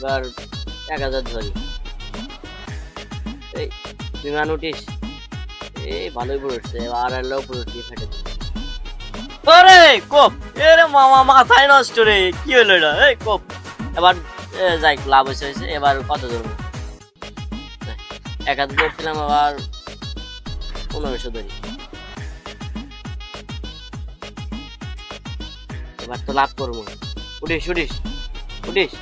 এবার এক হাজার ধরি। এই বিমান উঠিস। এই, ভালোই পড়ছে আর এলো পড়ছি ফেটে আরে কোপ! এরে মামা, মাথায় নষ্ট রে। কি হলো এটা? এই, কোপ! এবার যাই, লাভ হয়েছে হয়েছে। এবার কত ধরবো? এক হাজার ধরছিলাম আবার পনেরোশো ধরি। এবার তো লাভ করব। উঠিস উঠিস উঠিস।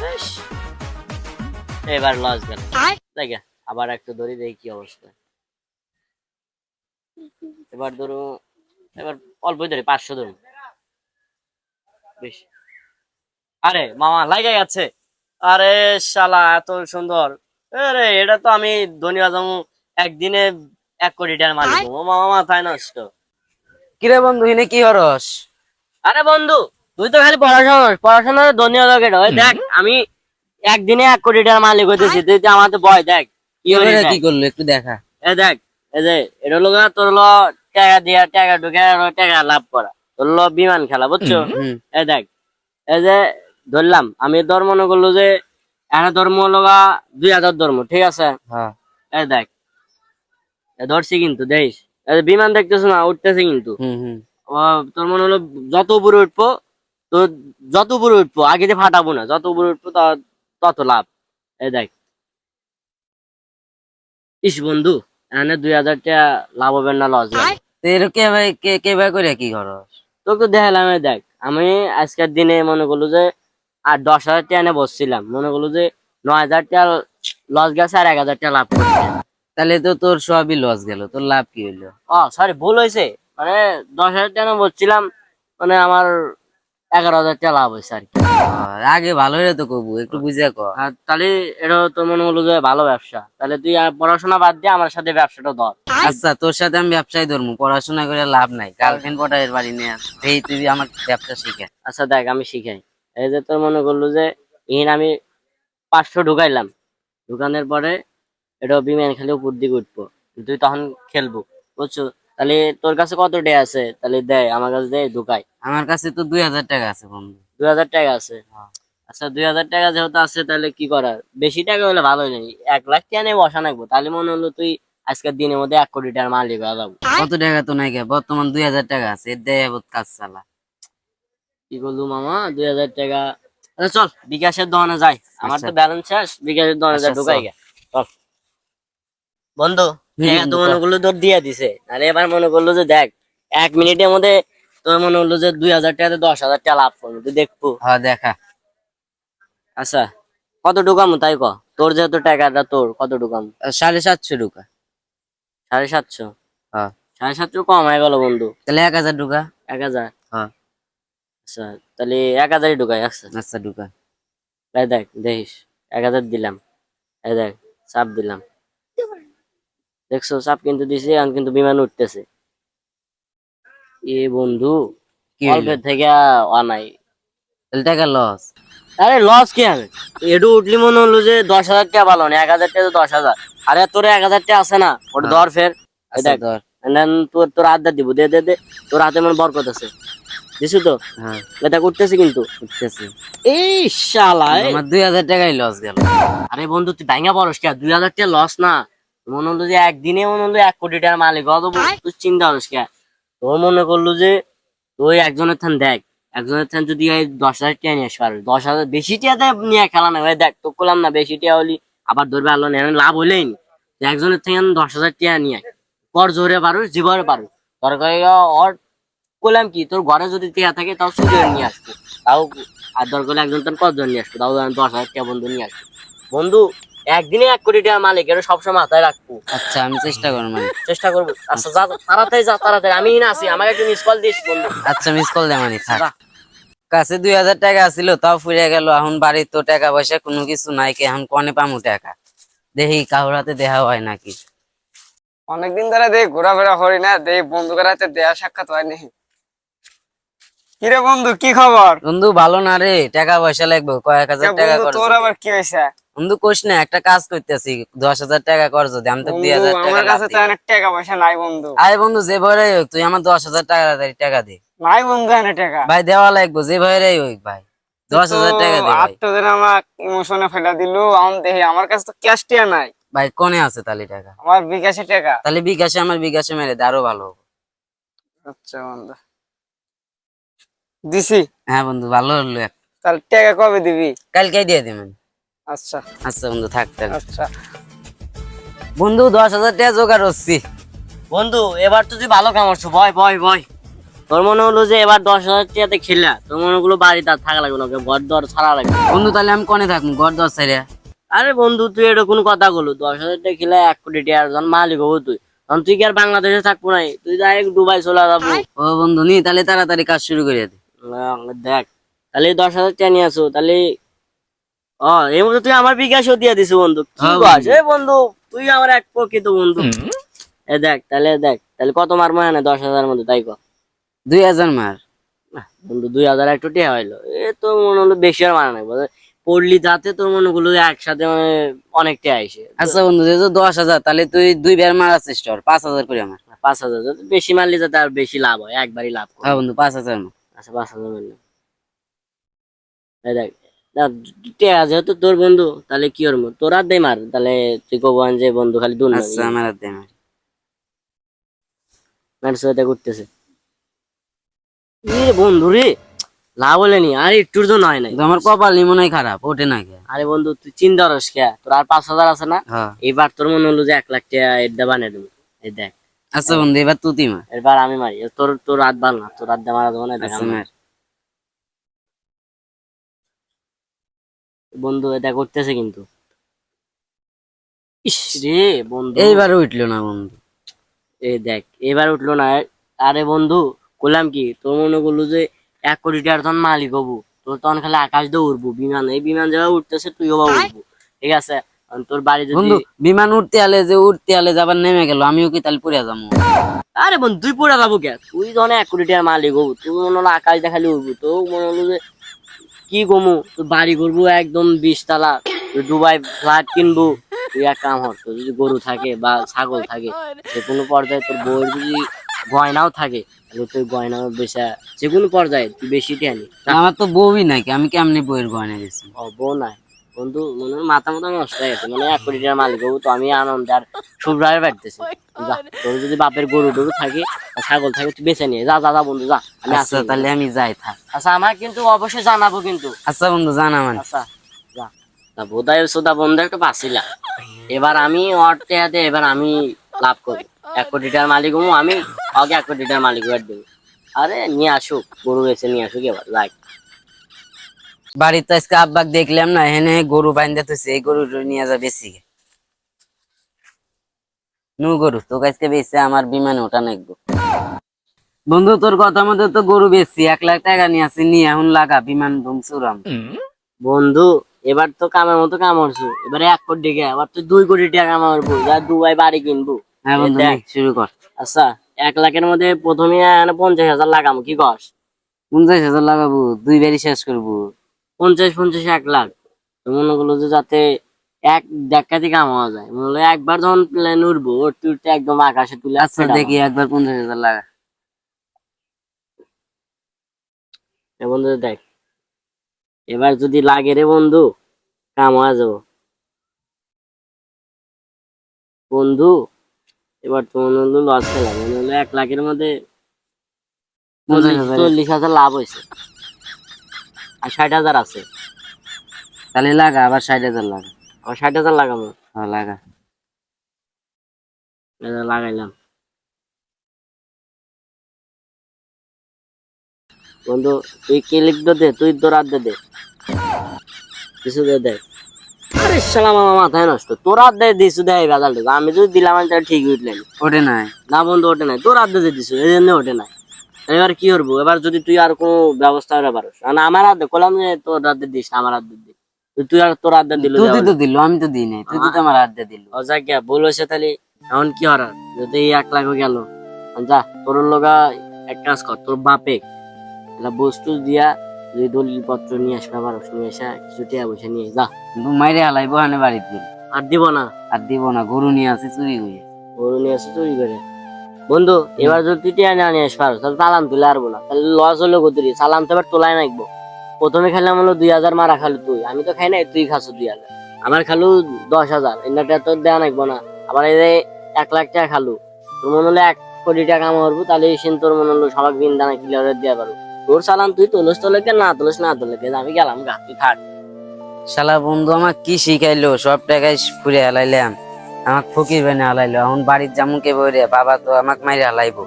বেশ। এবার লস গেল। দেখে আবার একটু ধরি দেখি কি অবস্থা। এবার ধরো এবার অল্প ধরি পাঁচশো ধরুন বেশ। আরে মামা লাগে গেছে আরে শালা এত সুন্দর। আরে এটা তো আমি ধনী আজম একদিনে এক কোটি টাকার মালিক ও মামা মাথায় নষ্ট। কিরে বন্ধু এনে কি হরস আরে বন্ধু তুই তো খালি পড়াশোনা। পড়াশোনার ধনী লোক এটা ওই দেখ আমি একদিনে এক কোটি টাকার মালিক হইতেছি তুই তো আমাদের বয় দেখ। কি করল একটু দেখা। এ দেখ এই যে এটা হলো তোর হলো টাকা দিয়া টাকা ঢুকে আর টাকা লাভ করা। তোর হলো বিমান খেলা বুঝছ? এ দেখ এই যে ধরলাম আমি ধর মনে করল যে একটা ধর্ম হলো দুই হাজার ধর্ম ঠিক আছে? হ্যাঁ। এই দেখ এ ধরছি কিন্তু দেখ এই যে বিমান দেখতেছ না উঠতেছে কিন্তু। হুম হুম। ও তোর মনে হলো যত উপরে উঠবো তো যত উপরে উঠবো আগে যে ফাটাবো না যত উপরে উঠবো তত লাভ। এই দেখ। ইস বন্ধু এখানে দুই হাজার টাকা লাভ হবে না লস কে ভাই কে কে ভাই করে কি করস তোকে তো দেখালাম দেখ। আমি আজকের দিনে মনে করল যে আর দশ হাজার টাকা এনে বসছিলাম। মনে করল যে নয় হাজার টাকা লস গেছে আর এক হাজার টাকা লাভ করছে। তাহলে তো তোর সবই লস গেল তোর লাভ কি হইল? ও সরি ভুল হয়েছে মানে দশ হাজার টাকা এনে বসছিলাম মানে আমার এগারো হাজার টাকা লাভ হয়েছে আর কি। আগে ভালো হলে তো কবু একটু বুঝে ক তাহলে এটা তো মনে হলো যে ভালো ব্যবসা। তাহলে তুই পড়াশোনা বাদ দিয়ে আমার সাথে ব্যবসাটা ধর। আচ্ছা তোর সাথে আমি ব্যবসায় ধরবো পড়াশোনা করে লাভ নাই। গার্লফ্রেন্ড পটাইয়ের বাড়ি নিয়ে এই তুই আমার ব্যবসা শিখে। আচ্ছা দেখ আমি শিখাই। এই যে তোর মনে করল যে ইন আমি পাঁচশো ঢুকাইলাম। ঢুকানোর পরে এটা বিমান খালি উপর দিকে উঠবো। তুই তখন খেলব বুঝছ? তাহলে তোর কাছে কত ডে আছে? তাহলে দেয় আমার কাছে দেয় ঢুকাই। আমার কাছে তো দুই হাজার টাকা আছে বন্ধু। দুই হাজার টাকা আছে? হ্যাঁ। আচ্ছা দুই হাজার টাকা যেহেতু আছে তাহলে কি করার? বেশি টাকা হলে ভালো নেই। এক লাখ টাকা নিয়ে বসা নাকবো। তাহলে মনে হলো তুই আজকের দিনের মধ্যে এক কোটি টাকার মালিক হয়ে যাব। কত টাকা তো নাই বর্তমান দুই হাজার টাকা আছে। এর দেয় এবার কাজ চালা। কি করলু মামা? দুই হাজার টাকা আচ্ছা চল বিকাশের দোকানে যাই। আমার তো আচ্ছা। ব্যালেন্স শেষ বিকাশের দোকানে যা আচ্ছা, ঢুকাই গে চল। বন্ধু তো মনে করল তোর দিয়ে দিছে। আর এবার মনে করল যে দেখ এক মিনিটের মধ্যে তোর মনে হলো যে দুই হাজার টাকাতে দশ হাজার টাকা লাভ করব তুই দেখব। হ্যাঁ দেখা। আচ্ছা কত ঢুকামো তাই ক? তোর যেহেতু টাকাটা তোর কত ঢুকামো সাড়ে সাতশো টাকা। সাড়ে সাতশো? হ্যাঁ সাড়ে সাতশো কম হয়ে গেল বন্ধু। তাহলে এক হাজার ঢুকা এক হাজার? হ্যাঁ আচ্ছা তাহলে এক হাজারই ঢুকাই আচ্ছা। আচ্ছা ঢুকা। দেখ দেখিস। এক হাজার দিলাম। এই দেখ চাপ দিলাম। দেখছ চাপ কিন্তু দিছে এখন কিন্তু বিমান উঠতেছে। এ বন্ধু? অল্পের থেকে অনাই তাহলে টাকা লস? আরে লস কি হবে এটু উঠলি মনে হলো যে দশ হাজার টাকা ভালো না এক হাজার টাকা দশ হাজার। আরে তোর এক হাজার টাকা আছে না ওটা ধর ফের। এই দেখ তোর তোর আড্ডা দিব দে দে দে। তোর হাতে মনে বরকত আছে। দিছু তো? হ্যাঁ। দেখ উঠতেছে কিন্তু। উঠতেছে। এই শালা এই আমার দুই হাজার টাকাই লস গেল। আরে বন্ধু তুই ভাঙা পড়স কে? দুই হাজার টাকা লস না। মনে হলো যে একদিনে মনে হলো এক কোটি টাকার মালিক অত তুই চিন্তা করিস কে? তোর মনে করল যে তুই একজনের থান দেখ একজনের থান যদি দশ হাজার টাকা নিয়ে আসতে পারবি দশ হাজার বেশি টাকাতে নিয়ে খেলা না ভাই দেখ তো করলাম না বেশি টাকা হলি আবার ধরবে আলো নেই লাভ হলেই নি। একজনের থেকে দশ হাজার টাকা নিয়ে। কর জোরে পারো জীবনে পারো দরকার ওর করলাম কি? তোর ঘরে যদি টিয়া থাকে তাও করে নিয়ে আসব। তাও আর দরকার একজন তোর কতজন নিয়ে আসব? তাও দশ হাজার টাকা বন্ধু নিয়ে আসব। বন্ধু একদিনে এক কোটি টাকার মালিক এটা সবসময় মাথায় রাখব। আচ্ছা আমি চেষ্টা করব মানে। চেষ্টা করব। আচ্ছা যা যা, তাড়াতাড়ি যা তাড়াতাড়ি। আমি না আছি আমাকে একটু মিস কল দিস বন্ধু। আচ্ছা মিস কল দে মানে থাক। কাছে দুই হাজার টাকা ছিল তাও ফুরিয়ে গেল। এখন বাড়ির তো টাকা পয়সা কোনো কিছু নাই কি এখন কনে পামু টাকা? দেখি কারোর হাতে দেহা হয় নাকি? অনেকদিন ধরে দেখ ঘোরাফেরা করি না দেখ বন্ধুকের হাতে দেয়া সাক্ষাৎ হয়নি কিরে বন্ধু কি খবর? বন্ধু ভালো না রে টাকা পয়সা লাগবে কয়েক হাজার টাকা তোর আবার কি হয়েছে? বন্ধু কোশ না একটা কাজ করতেছি দশ হাজার টাকা খরচ যদি আমি তো দুই হাজার টাকা আমার কাছে তো অনেক টাকা পয়সা নাই বন্ধু। আরে বন্ধু যে বড় হোক তুই আমার দশ হাজার টাকা টাকা দে। নাই বন্ধু এনে টাকা। ভাই দেওয়া লাগবো যে ভাইরাই হোক ভাই দশ হাজার টাকা দে আটটা আমার ইমোশনে ফেলা দিল এখন দেখি আমার কাছে তো ক্যাশ টিয়া নাই। ভাই কোনে আছে তালি টাকা? আমার বিকাশে টাকা। তাহলে বিকাশে আমার বিকাশে মেরে দে আরও ভালো হবে। আচ্ছা বন্ধু। দিছি। হ্যাঁ বন্ধু ভালো হলো। তাহলে টাকা কবে দিবি? কালকে দিয়ে দিবেন। আচ্ছা। আচ্ছা বন্ধু থাক থাক। আচ্ছা। বন্ধু দশ হাজার টাকা জোগাড় হচ্ছি বন্ধু এবার তো তুই ভালো কামাচ্ছ। ভয় ভয় ভয় তোর মনে হলো যে এবার দশ হাজার টাকাতে খেলা। তোর মনে হলো বাড়িতে আর থাকা লাগবে না ঘর দর ছাড়া লাগবে। বন্ধু তাহলে আমি কোনে থাকব? ঘর দশ সাইডে আরে বন্ধু তুই এটা কোনো কথা বলো দশ হাজার টাকা খেলে এক কোটি টাকার যখন মালিক হব তুই। তখন তুই কি আর বাংলাদেশে থাকব নাই? তুই ডাইরেক্ট দুবাই চলে যাব। ও বন্ধু নি তাহলে তাড়াতাড়ি কাজ শুরু করে দে। দেখ। তাহলে দশ হাজার টাকা নিয়ে আসো। তাহলে এই মধ্যে তুই আমার বিকাশও দিয়ে দিস বন্ধু। কি হ্যাঁ, বন্ধু। তুই আমার এক প্রকৃত বন্ধু। এ দেখ তাহলে দেখ তাহলে কত মারবো না দশ হাজার মধ্যে তাই কর দুই হাজার মার। বন্ধু দুই হাজার একটু টিয়া হইল। এ তো মনে হলো বেশি আর মারা নাই? পড়লি যাতে তোর মনে হলো একসাথে মানে অনেক টিয়া আইসে আচ্ছা বন্ধু যেহেতু দশ হাজার তাহলে তুই দুই বার মারার চেষ্টা কর পাঁচ হাজার করে আমার পাঁচ হাজার বেশি মারলি যাতে আর বেশি লাভ হয় একবারই লাভ হ্যাঁ বন্ধু পাঁচ হাজার মার। আচ্ছা পাঁচ হাজার মারলাম। দেখ দেখ, টিয়া যেহেতু তোর বন্ধু তাহলে কি করব তোর আর দে মার তাহলে তুই কবান যে বন্ধু খালি দুন আচ্ছা আমার দে আমার ম্যাটস এটা করতেছে বন্ধু রে লাভ হলেনি আর একটুর জন্য হয় নাই। আমার কপাল মনে হয় খারাপ ওঠে না কে? আরে বন্ধু তুই চিন্তা করস কে? তোর আর পাঁচ হাজার আছে না? হ্যাঁ। এইবার তোর মনে হলো যে এক লাখ টাকা এটা বানিয়ে দেবো। এই দেখ। আচ্ছা বন্ধু এবার তুই মার এবার আমি মারি। তোর তোর রাত বাল না তোর রাত মারা যাব না দেখ বন্ধু এটা করতেছে কিন্তু। ইস রে বন্ধু। এইবার উঠল না বন্ধু। এই দেখ এবার উঠল না। আরে বন্ধু বললাম কি তোর মনে করল যে এক কোটি টাকার তখন মালিক হব। তোর তখন খালি আকাশ দিয়ে উঠবো বিমান। এই বিমান যাওয়া উঠতেছে তুইও বা উঠবো ঠিক আছে? তোর বাড়ি বন্ধু বিমান উঠতে আলে যে উঠতে আলে যাবার নেমে গেল আমিও কি তাহলে পড়ে যাব? আরে বন্ধু তুই পড়ে যাব কে? তুই যখন এক কোটি টাকার মালিক হব তুই মনে হলো আকাশ দেখালি উঠবো তো মনে হলো যে কি কমু? বাড়ি করব একদম বিশতলা। দুবাই ফ্ল্যাট কিনবো। ইয়া এক কাম হতো যদি গরু থাকে বা ছাগল থাকে যে কোনো পর্যায়ে তোর বউয়ের যদি গয়নাও থাকে তাহলে তোর গয়না বেচা যে কোনো পর্যায়ে তুই বেশি টেনি। আমার তো বউই নাকি আমি কেমনি বউয়ের গয়না গেছি ও বউ নাই। বন্ধু মনে হয় মাথা মতো নষ্ট হয়ে গেছে। মানে এক কোটি টাকার মালিক হব তো আমি আনন্দ আর শুভ্রায় বাড়তেছি। তোর যদি বাপের গরু টরু থাকে ছাগল থাকে তুই বেছে নিয়ে যা যা যা বন্ধু যা আমি আচ্ছা তাহলে আমি যাই থাক। আচ্ছা আমার কিন্তু অবশ্যই জানাব কিন্তু। আচ্ছা বন্ধু জানা মানে। আচ্ছা যা। সোদা বন্ধু একটু পাচ্ছিলা এবার আমি অর্থে হাতে এবার আমি লাভ করব এক কোটি টাকার মালিক হব আমি আগে এক কোটি টাকার মালিক হয়ে দেবো। আরে নিয়ে আসুক গরু বেছে নিয়ে আসুক এবার যাই। বাড়িতে আজকে আব্বাক দেখলাম না এখানে গরু বাইন্দা তুই এই গরু নিয়ে যা বেশি। নু গরু তোকে আজকে বেশি আমার বিমানে ওঠা নাকবো বন্ধু তোর কথা মতো তো গরু বেশি এক লাখ টাকা নিয়ে আসি নিয়ে এখন লাগা বিমান ধুমসুরাম বন্ধু এবার তো কামের মতো কামড়ছু এবারে এক কোটি টাকা এবার তুই দুই কোটি টাকা কামাবো যা দুবাই বাড়ি কিনবো। হ্যাঁ বন্ধু শুরু কর। আচ্ছা এক লাখের মধ্যে প্রথমে এনে পঞ্চাশ হাজার লাগামো কি কস? পঞ্চাশ হাজার লাগাবো দুই বাড়ি শেষ করব। পঞ্চাশ পঞ্চাশ এক লাখ। তো মনে করল যে যাতে এক ডাক্কাতি কামাওয়া যায়। মনে হলো একবার যখন প্লেন উঠবো উঠতে উঠতে একদম আকাশে তুলে আচ্ছা দেখি একবার পঞ্চাশ হাজার লাগা। বন্ধু দেখ। এবার যদি লাগে রে বন্ধু কামাওয়া যাব। বন্ধু এবার তো মনে হলো লস খেলাম। মনে হলো এক লাখের মধ্যে চল্লিশ হাজার লাভ হয়েছে। আর ষাট হাজার আছে। তাহলে লাগা আবার ষাট হাজার লাগা। আবার ষাট হাজার লাগাবো? হ্যাঁ লাগা। লাগাইলাম। বন্ধু তুই ক্লিক দে তুই তোর হাত দে দে। কিছু দে দে। আরে সালাম আমার মাথায় নষ্ট। তোর হাত দে দিছু দে এই বাজারটা। আমি যদি দিলাম আমি তাহলে ঠিক উঠলেন ওঠে নাই। না বন্ধু ওঠে নাই। তোর হাত দে দিছু এই জন্য ওঠে নাই। এবার কি করব? এবার যদি তুই আর কোনো ব্যবস্থা করে পারস। আর আমার হাত কলাম যে তোর হাত দিস আমার হাত দিস। তুই- আর তোর হাত দিল তুই তো দিল আমি তো দিই নাই। তুই তো আমার হাত দিল। অজাজ্ঞা ভুল হয়েছে তাহলে এখন কি হরার যদি এক লাখ গেল যা তোর লগা এক কাজ কর তোর বাপে এটা বস্তু দিয়া যদি দলিল পত্র নিয়ে আসবে পারস নিয়ে আসা কিছু টিয়া বসে নিয়ে যা। কিন্তু মাইরে হালাইবো হানে বাড়িতে। আর দিব না। আর দিব না গরু নিয়ে আসি চুরি হয়ে গরু নিয়ে আসে চুরি করে। বন্ধু, এবার যদি তুই টিয়া না নিয়ে আসবার তাহলে চালান তুলে আরবো না। তাহলে লস হলো কতুরি? চালান তো এবার তোলাই নাকবো প্রথমে খেলাম হলো দুই হাজার, মারা খালু তুই। আমি তো খাই নাই, তুই খাসু দুই হাজার। আমার খালু দশ হাজার। এনাটা তো দেওয়া নাকবো না। আবার এই এক লাখ টাকা খালু। তোর মনে হলো এক কোটি টাকা মারবো তাহলে সিন তোর মনে হলো সবাই বিন দানা ক্লিয়ার দেওয়া পারব তোর চালান তুই তোলস তোলকে না তোলস না তোলকে আমি গেলাম গা, তুই থাক। শালা বন্ধু আমার কি শিখাইলো? সব টাকায় ফুরে হালাইলাম। আমাক ফকির বেনে হালাইলো। এখন বাড়ির জামুকে বইরে বাবা তো আমাক মাইরে হালাইবো।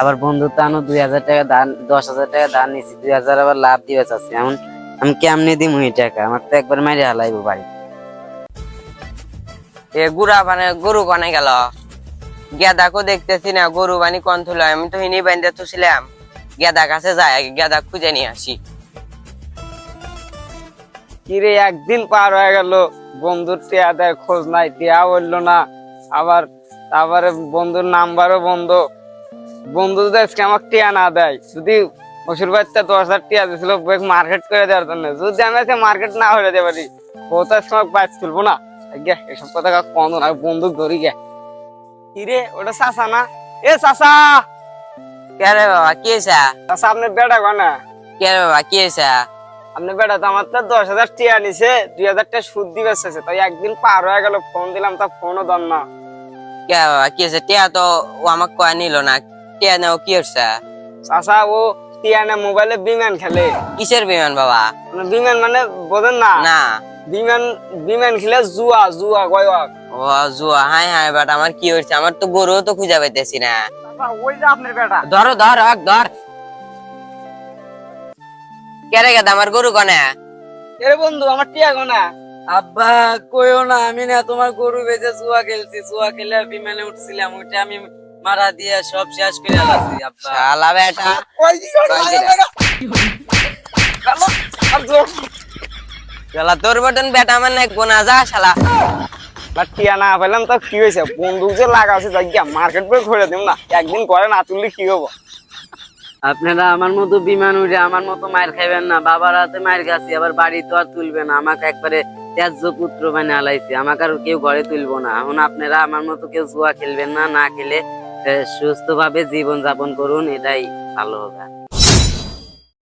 আবার বন্ধু তো আনো দুই হাজার টাকা দান, দশ হাজার টাকা দান নিছি, দুই হাজার আবার লাভ দিবে চাচ্ছি এখন আমি কেমনে দিম ওই টাকা? আমার তো একবার মাইরে হালাইবো বাড়ি। এ গুড়া মানে গরু কনে গেল। গেদাকও দেখতেছি না, গরু বানি কন থুলো আমি তো হিনি বাইন্দে থুছিলাম। গেদা কাছে আগে গেদা খুঁজে নিয়ে আসি। কিরে একদিন পার হয়ে গেল। বন্ধুর টিয়া দেয় খোঁজ নাই টিয়া বলল না আবার তারপরে বন্ধুর নাম্বারও বন্ধ। বন্ধু যদি আজকে আমার টিয়া না দেয় যদি মসুর বাচ্চা দশ হাজার টিয়া দিয়েছিল মার্কেট করে দেওয়ার জন্য। যদি আমি আজকে মার্কেট না হয়ে যেতে পারি কোথায় সময় বাইক তুলবো না। গে এসব কথা কম না বন্দুক ধরি গে। কিরে ওটা চাষা না? এ চাষা কে রে বাবা কি চাষা আপনার বেটা গনা কে রে বাবা কি হয়েছে? আপনি বেটা তো আমার তো দশ হাজার টিয়া নিছে দুই হাজার টাকা সুদ দিবে শেষে তাই একদিন পার হয়ে গেল ফোন দিলাম তা ফোনও দন না। কে বাবা কি হয়েছে? টিয়া তো ও আমাকে কয়া নিল না টিয়া নেও কি হচ্ছে চাষা ও টিয়া না মোবাইলে বিমান খেলে। কিসের বিমান বাবা? মানে বিমান মানে বোঝেন না। না। বিমান বিমান খেলে জুয়া জুয়া গয়াক ও জুয়া হাই হাই বাট আমার কি হচ্ছে আমার তো গরু তো খুঁজে পাইতেছি না। ওই যে আপনার বেটা। ধরো ধর ধর। কে রে গেদা আমার গরু কনে? এরে বন্ধু আমার টিয়া গোনা আব্বা কইও না আমি না তোমার গরু বেঁচে জুয়া খেলছি জুয়া খেলে বিমানে উঠছিলাম ওইটা আমি মারা দিয়ে সব শেষ করে আলাছি আব্বা। শালা বেটা। শালা তোর বটন বেটা আমার নাই কোনা যা শালা। না টিয়া না পেলাম তো কি হয়েছে? বন্দুক যে লাগাছে গিয়া মার্কেট করে ঘুরে দিব না। একদিন করে না তুললে কি হব? আপনারা আমার মতো বিমান উঠে আমার মতো মায়ের খাইবেন না। বাবার হাতে মায়ের খাচ্ছি, আবার বাড়ি তো আর তুলবে না। আমাকে একবারে ত্যায্য পুত্র মানে আলাইছে। আমাকে আর কেউ ঘরে তুলবো না। এখন আপনারা আমার মতো কেউ জুয়া খেলবেন না না খেলে সুস্থ ভাবে জীবন যাপন করুন, এটাই ভালো হবে।